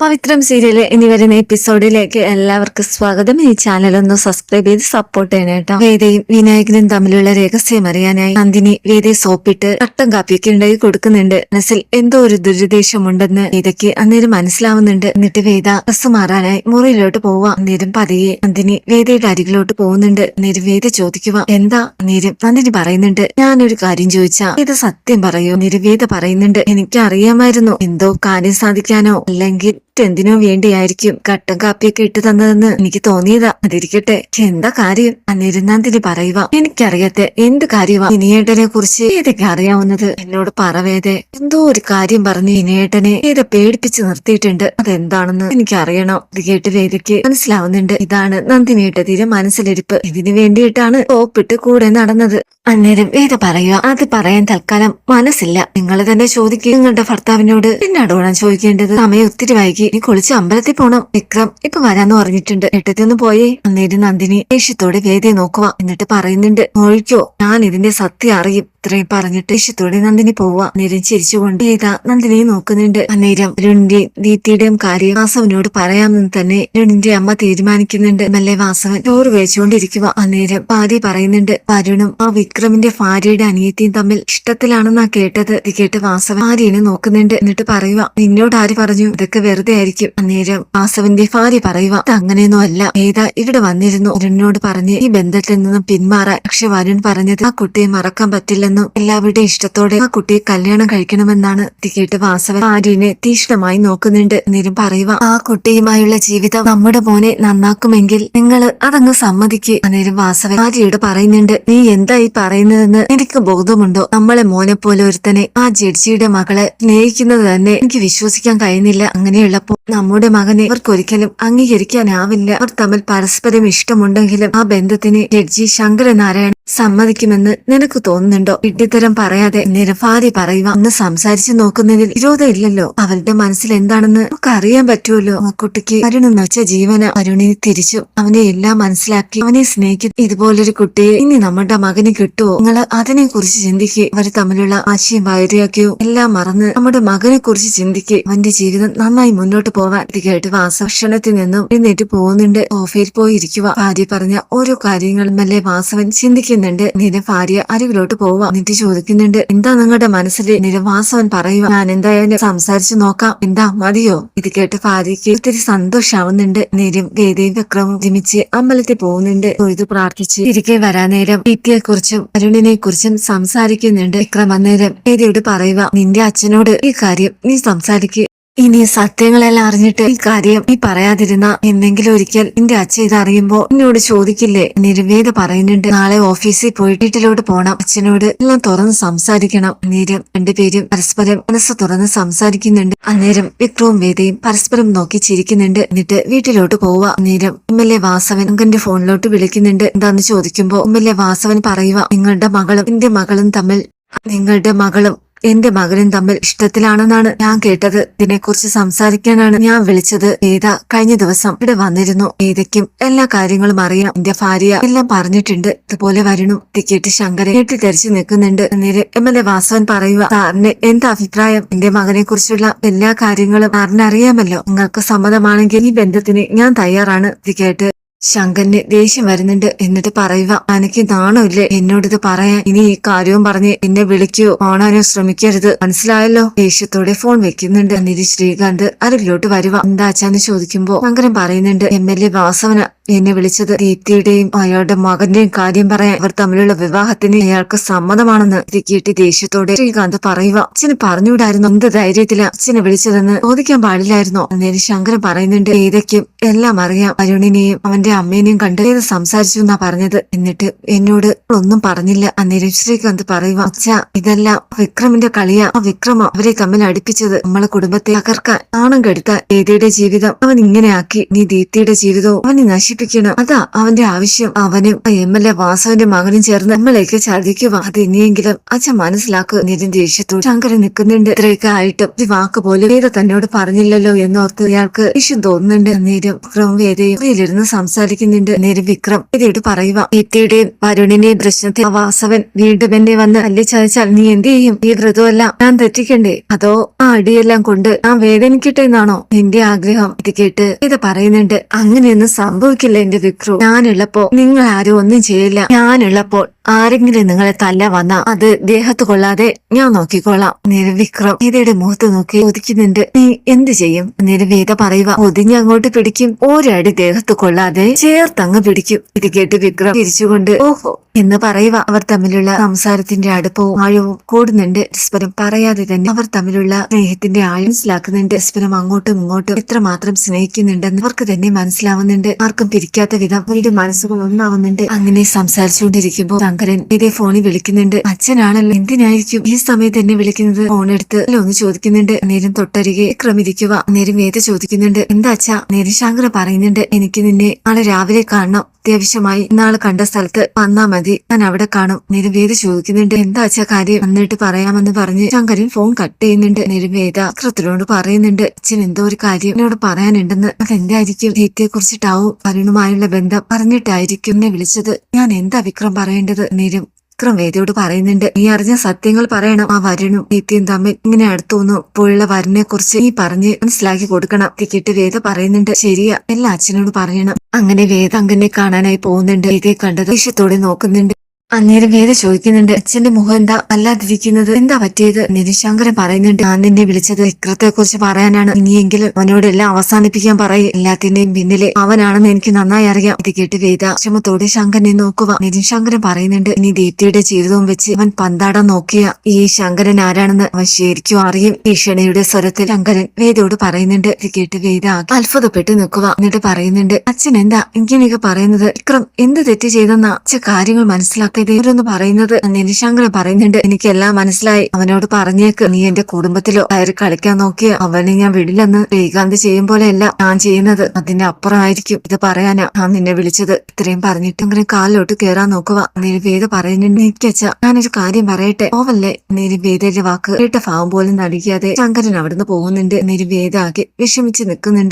പവിത്രം serial ഇനി വരുന്ന എപ്പിസോഡിലേക്ക് എല്ലാവർക്കും സ്വാഗതം. ഈ ചാനൽ ഒന്ന് സബ്സ്ക്രൈബ് ചെയ്ത് സപ്പോർട്ട് ചെയ്യണം കേട്ടോ. വേദയും വിനായകനും തമ്മിലുള്ള രഹസ്യം അറിയാനായി നന്ദിനി വേദയെ സോപ്പിട്ട് കട്ടൻ കാപ്പിയൊക്കെ ഉണ്ടാക്കി കൊടുക്കുന്നുണ്ട്. മനസ്സിൽ എന്തോ ഒരു ദുരുദ്ദേശമുണ്ടെന്ന് വേദയ്ക്ക് അന്നേരം മനസ്സിലാവുന്നുണ്ട്. എന്നിട്ട് വേദ ഡ്രസ് മാറാനായി മുറിയിലോട്ട് പോവാ. അന്നേരം പതിയെ നന്ദിനി വേദയുടെ അരികിലോട്ട് പോകുന്നുണ്ട്. അന്നേരം വേദ ചോദിക്കുക എന്താ? അന്നേരം നന്ദിനി പറയുന്നുണ്ട് ഞാനൊരു കാര്യം ചോദിച്ചാ ഇത് സത്യം പറയൂ? അന്നേരം വേദ പറയുന്നുണ്ട് എനിക്ക് അറിയാമായിരുന്നു എന്തോ കാര്യം സാധിക്കാനോ? അല്ലെങ്കിൽ എന്തിനോ വേണ്ടിയായിരിക്കും കട്ടൻ കാപ്പിയൊക്കെ ഇട്ട് തന്നതെന്ന് എനിക്ക് തോന്നിയതാ. അതിരിക്കട്ടെ എന്താ കാര്യം? അന്നിരുന്നാന്തിന് പറയുക എനിക്കറിയാത്ത എന്ത് കാര്യമാ ഇനിയേട്ടനെ കുറിച്ച് ഏതൊക്കെ അറിയാവുന്നത്? എന്നോട് പറവേതെ. എന്തോ ഒരു കാര്യം പറഞ്ഞ് ഇനിയേട്ടനെ ഏത പേടിപ്പിച്ച് നിർത്തിയിട്ടുണ്ട്. അതെന്താണെന്ന് എനിക്ക് അറിയണം ഇത് കേട്ട് വേദയ്ക്ക് മനസ്സിലാവുന്നുണ്ട്. ഇതാണ് നന്ദിനിയുടെ മനസ്സിലിരിപ്പ്. ഇതിനു വേണ്ടിയിട്ടാണ് ഓപ്പിട്ട് കൂടെ നടന്നത്. അന്നേരം വേദ പറയുക അത് പറയാൻ തൽക്കാലം മനസ്സില്ല. നിങ്ങൾ തന്നെ ചോദിക്കുക നിങ്ങളുടെ ഭർത്താവിനോട് എന്നോടോണം ചോദിക്കേണ്ടത് സമയം ഒത്തിരി വൈകി. ഇനി കുളിച്ച് അമ്പലത്തിൽ പോണം. വിക്രം ഇപ്പൊ വരാന്ന് പറഞ്ഞിട്ടുണ്ട്. എട്ടത്തി ഒന്ന് പോയേ. അന്നേരം നന്ദിനി ദേഷ്യത്തോടെ വേദയെ നോക്കുക എന്നിട്ട് പറയുന്നുണ്ട് നോഴിക്കോ ഞാൻ ഇതിന്റെ സത്യം അറിയും. ഇത്രയും പറഞ്ഞിട്ട് ഇഷ്ടത്തോടെ നന്ദിനി പോവുക. അന്നേരം ചിരിച്ചുകൊണ്ട് വേദ നന്ദിനിയെ നോക്കുന്നുണ്ട്. അന്നേരം രുണിന്റെ ദീപ്തിയുടെയും കാര്യം വാസവനോട് പറയാമെന്ന് തന്നെ രുണിന്റെ അമ്മ തീരുമാനിക്കുന്നുണ്ട്. മെല്ലെ വാസവൻ ചോറ് കഴിച്ചുകൊണ്ടിരിക്കുക. അന്നേരം ഭാര്യ പറയുന്നുണ്ട് വരുണും ആ വിക്രമിന്റെ ഭാര്യയുടെ അനിയത്തിയും തമ്മിൽ ഇഷ്ടത്തിലാണെന്നാ കേട്ടത്. ഇത് കേട്ട് വാസവൻ ഭാര്യനെ നോക്കുന്നുണ്ട്. എന്നിട്ട് പറയുക നിന്നോട് ആര് പറഞ്ഞു? ഇതൊക്കെ വെറുതെ ആയിരിക്കും. അന്നേരം വാസവന്റെ ഭാര്യ പറയുക ഇത് അങ്ങനെയൊന്നും അല്ല. ഏതാ ഇവിടെ വന്നിരുന്നു? വരുണിനോട് പറഞ്ഞ് ഈ ബന്ധത്തിൽ നിന്നും പിന്മാറാൻ. പക്ഷെ വരുൺ പറഞ്ഞത് ആ കുട്ടിയെ മറക്കാൻ പറ്റില്ലെന്നും എല്ലാവരുടെയും ഇഷ്ടത്തോടെ ആ കുട്ടിയെ കല്യാണം കഴിക്കണമെന്നാണ് തികേട്ട് കേട്ട് വാസവൻ ആര്യനെ തീക്ഷ്ണമായി നോക്കുന്നുണ്ട്. എന്നിരും പറയുക ആ കുട്ടിയുമായുള്ള ജീവിതം നമ്മുടെ മോനെ നന്നാക്കുമെങ്കിൽ നിങ്ങൾ അതങ്ങ് സമ്മതിക്ക്. അന്നേരം വാസവൻ ആര്യയോട് പറയുന്നുണ്ട് നീ എന്തായി പറയുന്നതെന്ന് എനിക്ക് ബോധമുണ്ടോ? നമ്മളെ മോനെ പോലെ ഒരുത്തനെ ആ ജഡ്ജിയുടെ മകളെ സ്നേഹിക്കുന്നത് തന്നെ എനിക്ക് വിശ്വസിക്കാൻ കഴിയുന്നില്ല. അങ്ങനെയുള്ളപ്പോ നമ്മുടെ മകനെ അവർക്കൊരിക്കലും അംഗീകരിക്കാനാവില്ല. അവർ തമ്മിൽ പരസ്പരം ഇഷ്ടമുണ്ടെങ്കിലും ആ ബന്ധത്തിന് ജഡ്ജി ശങ്കരനാരായണൻ സമ്മതിക്കുമെന്ന് നിനക്ക് തോന്നുന്നുണ്ടോ? ഇട്ടിത്തരം പറയാതെ നിരപാതി പറയുക ഒന്ന് സംസാരിച്ചു നോക്കുന്നതിൽ വിരോധമില്ലല്ലോ അവളുടെ മനസ്സിൽ എന്താണെന്ന് നമുക്ക് അറിയാൻ പറ്റുമല്ലോ കുട്ടിക്ക് അരുണെന്ന് വെച്ച ജീവന അരുണിനെ തിരിച്ചു. അവനെ എല്ലാം മനസ്സിലാക്കി. അവനെ സ്നേഹിക്കും ഇതുപോലൊരു കുട്ടിയെ ഇനി നമ്മുടെ മകന് കിട്ടുമോ? നിങ്ങൾ അതിനെ കുറിച്ച് ചിന്തിക്കുക അവർ തമ്മിലുള്ള ആശയം വൈരാഗ്യവും എല്ലാം മറന്ന് നമ്മുടെ മകനെ കുറിച്ച് ചിന്തിക്കുക അവന്റെ ജീവിതം നന്നായി മുന്നോട്ട് പോവാൻ കേട്ട് വാസഭക്ഷണത്തിൽ നിന്നും എഴുന്നേറ്റ് പോകുന്നുണ്ട്. ഓഫീസിൽ പോയി ഇരിക്കുക. ഭാര്യ പറഞ്ഞ ഓരോ കാര്യങ്ങളും അല്ലേ വാസവൻ ചിന്തിക്കുന്നുണ്ട്. നിന്റെ ഭാര്യ അരികിലോട്ട് പോവാ. എന്നിട്ട് ചോദിക്കുന്നുണ്ട്. എന്താ നിങ്ങളുടെ മനസ്സിൽ നിരവാസവൻ പറയുക ഞാൻ എന്തായാലും സംസാരിച്ചു നോക്കാം. എന്താ? മതിയോ? ഇത് കേട്ട് ഭാര്യയ്ക്ക് ഒത്തിരി സന്തോഷാവുന്നുണ്ട്. നേരും ഗീതയും വിക്രമും ഒരുമിച്ച് അമ്പലത്തിൽ പോകുന്നുണ്ട്. തൊഴുതു പ്രാർത്ഥിച്ച് തിരികെ വരാൻ നേരം ദീപ്തിയെ കുറിച്ചും അരുണിനെ കുറിച്ചും സംസാരിക്കുന്നുണ്ട്. വിക്രം അന്നേരം വേദയോട് പറയുക നിന്റെ അച്ഛനോട് ഈ കാര്യം നീ സംസാരിക്കുക ഇനി സത്യങ്ങളെല്ലാം അറിഞ്ഞിട്ട് ഈ കാര്യം നീ പറയാതിരുന്ന എന്തെങ്കിലും ഒരിക്കൽ നിന്റെ അച്ഛൻ ഇത് അറിയുമ്പോ എന്നോട് ചോദിക്കില്ലേ? നിരുവേദ പറയുന്നുണ്ട് നാളെ ഓഫീസിൽ പോയി വീട്ടിലോട്ട് പോണം. അച്ഛനോട് എല്ലാം തുറന്ന് സംസാരിക്കണം. അന്നേരം രണ്ടുപേരും പരസ്പരം മനസ്സ് തുറന്ന് സംസാരിക്കുന്നുണ്ട്. അന്നേരം വിക്രവും വേദയും പരസ്പരം നോക്കി ചിരിക്കുന്നുണ്ട്. എന്നിട്ട് വീട്ടിലോട്ട് പോവുക. അന്നേരം എം എൽ എ വാസവൻ അങ്കന്റെ ഫോണിലോട്ട് വിളിക്കുന്നുണ്ട്. എന്താന്ന് ചോദിക്കുമ്പോ എം എൽ എ വാസവൻ പറയുക നിങ്ങളുടെ മകളും എന്റെ മകളും തമ്മിൽ നിങ്ങളുടെ മകളും എന്റെ മകനും തമ്മിൽ ഇഷ്ടത്തിലാണെന്നാണ് ഞാൻ കേട്ടത്. ഇതിനെക്കുറിച്ച് സംസാരിക്കാനാണ് ഞാൻ വിളിച്ചത്. ഏത കഴിഞ്ഞ ദിവസം ഇവിടെ വന്നിരുന്നു. ഏതയ്ക്കും എല്ലാ കാര്യങ്ങളും അറിയാം. എന്റെ ഭാര്യ എല്ലാം പറഞ്ഞിട്ടുണ്ട്. ഇതുപോലെ വരണം ടിക്കറ്റ് ശങ്കരൻ ഞെട്ടിത്തെറിച്ച് നിൽക്കുന്നുണ്ട്. നേരെ എം എൽ എ വാസവൻ പറയുക സാറിന് എന്താ അഭിപ്രായം? എന്റെ മകനെ കുറിച്ചുള്ള എല്ലാ കാര്യങ്ങളും സാറിന് അറിയാമല്ലോ. നിങ്ങൾക്ക് സമ്മതമാണെങ്കിൽ ഈ ബന്ധത്തിന് ഞാൻ തയ്യാറാണ്. ഇത് കേട്ട് ശങ്കറിന് ദേഷ്യം വരുന്നുണ്ട് എന്നിട്ട് പറയുക എനിക്ക് നാണമില്ലേ എന്നോടിത് പറയാൻ. ഇനി ഈ കാര്യവും പറഞ്ഞ് എന്നെ വിളിക്കുകയോ ഓണാനോ ശ്രമിക്കരുത്. മനസ്സിലായല്ലോ? ദേഷ്യത്തോടെ ഫോൺ വെക്കുന്നുണ്ട്. എന്നിട്ട് ശ്രീകാന്ത് അരികിലോട്ട് വരുക. എന്താച്ചാന്ന് ചോദിക്കുമ്പോ ശങ്കരൻ പറയുന്നുണ്ട് എം എൽ എ വാസവന എന്നെ വിളിച്ചത്. ദീപ്തിയുടെയും അയാളുടെ മകന്റെയും കാര്യം പറയാൻ അവർ തമ്മിലുള്ള വിവാഹത്തിന് അയാൾക്ക് സമ്മതമാണെന്ന് തിക്കിയിട്ട് ദേഷ്യത്തോടെ ശ്രീകാന്ത് പറയുക അച്ഛന് പറഞ്ഞുവിടായിരുന്നു എന്ത് ധൈര്യത്തില അച്ഛനെ വിളിച്ചതെന്ന് ചോദിക്കാൻ പാടില്ലായിരുന്നോ? അന്നേരം ശങ്കരൻ പറയുന്നുണ്ട് ഏതൊക്കെയും എല്ലാം അറിയാം. അരുണിനെയും അവന്റെ അമ്മേനെയും കണ്ട് സംസാരിച്ചു എന്നാ പറഞ്ഞത്. എന്നിട്ട് എന്നോട് ഒന്നും പറഞ്ഞില്ല. അന്നേരം ശ്രീകാന്ത് പറയുക അച്ഛ ഇതെല്ലാം വിക്രമിന്റെ കളിയാ. ആ വിക്രമ അവരെ തമ്മിൽ അടുപ്പിച്ചത് നമ്മളെ കുടുംബത്തെ തകർക്കാൻ നാണം കെടുത്താൻ ഏതയുടെ ജീവിതം അവൻ ഇങ്ങനെ ആക്കി. നീ ദീപ്തിയുടെ ജീവിതവും അവനെ നശിപ്പിക്കണം. അതാ അവന്റെ ആവശ്യം. അവനും എം എൽ എ വാസവന്റെ മകനും ചേർന്ന് നമ്മളേക്ക് ചതിക്കുക അത് ഇനിയെങ്കിലും അച്ഛൻ മനസ്സിലാക്കുക നിതിൻ ദേഷ്യത്തോട് ശങ്കരൻ നിൽക്കുന്നുണ്ട്. ഇത്രയൊക്കെ ആയിട്ടും ഒരു വാക്ക് പോലും വേദ തന്നോട് പറഞ്ഞില്ലല്ലോ എന്നോർത്ത് ഇയാൾക്ക് ഇഷ്യം തോന്നുന്നുണ്ട്. നീരും വിക്രം വേദയും ഇതിലിരുന്ന് സംസാരിക്കും സംസാരിക്കുന്നുണ്ട്. നേരെ വിക്രം ഇതേട്ട് പറയുക ഇത്തിയുടെയും വരുണിന്റെയും പ്രശ്നത്തിൽ വാസവൻ വീണ്ടും എന്നെ വന്ന് അല്ലി ചതച്ചാൽ നീ എന്ത് ചെയ്യും? ഈ വ്രതമല്ല ഞാൻ തെറ്റിക്കണ്ടേ? അതോ ആ അടിയെല്ലാം കൊണ്ട് ഞാൻ വേദനിക്കട്ടെ എന്നാണോ നിന്റെ ആഗ്രഹം? ഇത് കേട്ട് ഇത് പറയുന്നുണ്ട് അങ്ങനെയൊന്നും സംഭവിക്കില്ല എന്റെ വിക്രു. ഞാനുള്ളപ്പോ നിങ്ങൾ ആരും ഒന്നും ചെയ്യില്ല. ഞാനുള്ളപ്പോൾ ആരെങ്കിലും നിങ്ങളെ തല്ല വന്ന അത് ദേഹത്ത് കൊള്ളാതെ ഞാൻ നോക്കിക്കോളാം. നിരവിക്രം ഗീതയുടെ മുഖത്ത് നോക്കി ഒതുക്കുന്നുണ്ട് നീ എന്ത് ചെയ്യും? നിരവേദ പറയുക ഒതിഞ്ഞ് അങ്ങോട്ട് പിടിക്കും. ഒരടി ദേഹത്ത് കൊള്ളാതെ ചേർത്തങ്ങ് പിടിക്കും. ഇത് കേട്ട് വിക്രം തിരിച്ചുകൊണ്ട് ഓഹോ എന്ന് പറയുക. അവർ തമ്മിലുള്ള സംസാരത്തിന്റെ അടുപ്പവും ആഴവും കൂടുന്നുണ്ട്. പരസ്പരം പറയാതെ തന്നെ അവർ തമ്മിലുള്ള സ്നേഹത്തിന്റെ ആഴം മനസ്സിലാക്കുന്നുണ്ട്. പരസ്പരം അങ്ങോട്ടും ഇങ്ങോട്ടും എത്രമാത്രം സ്നേഹിക്കുന്നുണ്ടെന്ന് അവർക്ക് തന്നെ മനസ്സിലാവുന്നുണ്ട്. ആർക്കും പിരിക്കാത്ത വിധം അവരുടെ മനസ്സുകൾ ഒന്നാവുന്നുണ്ട്. അങ്ങനെ സംസാരിച്ചുകൊണ്ടിരിക്കുമ്പോൾ ശങ്കരൻ ഇതേ ഫോണിൽ വിളിക്കുന്നുണ്ട്. അച്ഛനാണല്ലോ എന്തിനായിരിക്കും ഈ സമയത്ത് തന്നെ വിളിക്കുന്നത്? ഫോൺ എടുത്ത് ഒന്ന് ചോദിക്കുന്നുണ്ട്. നേരം തൊട്ടരികെ ക്രമിരിക്കുക നേരം വേദ ചോദിക്കുന്നുണ്ട്. എന്താ അച്ഛാ? നേരം ശങ്കര പറയുന്നുണ്ട്. എനിക്ക് നിന്നെ നാളെ രാവിലെ കാണണം. അത്യാവശ്യമായി നാളെ കണ്ട സ്ഥലത്ത് വന്നാ മതി. ഞാൻ അവിടെ കാണും. നിരുവേദ ചോദിക്കുന്നുണ്ട് എന്താ അച്ഛാ കാര്യം? എന്നിട്ട് പറയാമെന്ന് പറഞ്ഞ് ശങ്കരൻ ഫോൺ കട്ട് ചെയ്യുന്നുണ്ട്. നിരുവേദ കൃത്യനോട് പറയുന്നുണ്ട് അച്ഛൻ എന്തോ ഒരു കാര്യം എന്നോട് പറയാനുണ്ടെന്ന്. അതെന്തായിരിക്കും ദീപ്തിയെ കുറിച്ചിട്ടാവും അരുണുമായുള്ള ബന്ധം പറഞ്ഞിട്ടായിരിക്കും എന്നെ വിളിച്ചത്. ഞാൻ എന്താ വിക്രം പറയേണ്ടത്? നിരും വിക്രം വേദിയോട് പറയുന്നുണ്ട്. നീ അറിഞ്ഞ സത്യങ്ങൾ പറയണം. ആ വരുണും നിത്യം തമ്മിൽ ഇങ്ങനെ അടുത്തോന്നു ഇപ്പോഴുള്ള വരനെ കുറിച്ച് നീ പറഞ്ഞ് മനസ്സിലാക്കി കൊടുക്കണം. ടിക്കറ്റ് വേദ പറയുന്നുണ്ട്. ശരിയാ. എല്ലാ അച്ഛനോട് പറയണം. അങ്ങനെ വേദ അങ്ങനെ കാണാനായി പോകുന്നുണ്ട്. ഇതേ കണ്ടത് ദേഷ്യത്തോടെ നോക്കുന്നുണ്ട്. അന്നേരം വേദ ചോദിക്കുന്നുണ്ട്? അച്ഛന്റെ മുഖം എന്താ? അല്ലാതിരിക്കുന്നത് എന്താ പറ്റിയത്? നിരിശങ്കരൻ പറയുന്നുണ്ട് ഞാൻ നിന്നെ വിളിച്ചത് വിക്രത്തെ കുറിച്ച് പറയാനാണ്. ഇനിയെങ്കിലും അവനോട് എല്ലാം അവസാനിപ്പിക്കാൻ പറയും. എല്ലാത്തിന്റെയും പിന്നിലെ അവനാണെന്ന് എനിക്ക് നന്നായി അറിയാം. ഇത് കേട്ട് വേദ ക്ഷമത്തോടെ ശങ്കരനെ നോക്കുക. നിരിശങ്കരൻ പറയുന്നുണ്ട് ഇനി ദീപ്തിയുടെ ജീവിതവും വെച്ച് അവൻ പന്താടാൻ നോക്കിയ ഈ ശങ്കരൻ ആരാണെന്ന് അവൻ ശരിക്കും അറിയും. ഭീഷണിയുടെ സ്വരത്തിൽ ശങ്കരൻ വേദയോട് പറയുന്നുണ്ട് ഇത് കേട്ട് വേദ അത്ഭുതപ്പെട്ട് നിൽക്കുക. എന്നിട്ട് പറയുന്നുണ്ട് അച്ഛൻ എന്താ ഇങ്ങനെയൊക്കെ പറയുന്നത്? വിക്രം എന്ത് തെറ്റ് ചെയ്തെന്ന? അച്ഛ കാര്യങ്ങൾ മനസ്സിലാക്കാതെ ഇവരൊന്ന് പറയുന്നത് നിനിശാങ്കർ പറയുന്നുണ്ട്. എനിക്ക് എല്ലാം മനസ്സിലായി. അവനോട് പറഞ്ഞേക്ക്. നീ എന്റെ കുടുംബത്തിലോ കയറി കളിക്കാൻ നോക്കിയ അവനെ ഞാൻ വിടില്ലെന്ന് ശ്രീകാന്ത് ചെയ്യും പോലെയല്ല ഞാൻ ചെയ്യുന്നത്. അതിന്റെ അപ്പുറമായിരിക്കും ഇത് പറയാനാ ഞാൻ നിന്നെ വിളിച്ചത്. ഇത്രയും പറഞ്ഞിട്ട് അങ്ങനെ കാലിലോട്ട് കേറാൻ നോക്കുക നിരുവേദ പറയുന്നുണ്ട് എനിക്കച്ച ഞാനൊരു കാര്യം പറയട്ടെ? നീ നിരുവേദയുടെ വാക്ക് കേട്ട ഭാവം പോലും നടിക്കാതെ ശങ്കരൻ അവിടുന്ന് പോകുന്നുണ്ട്. നിരുവേദ ആകെ വിഷമിച്ച് നിൽക്കുന്നുണ്ട്.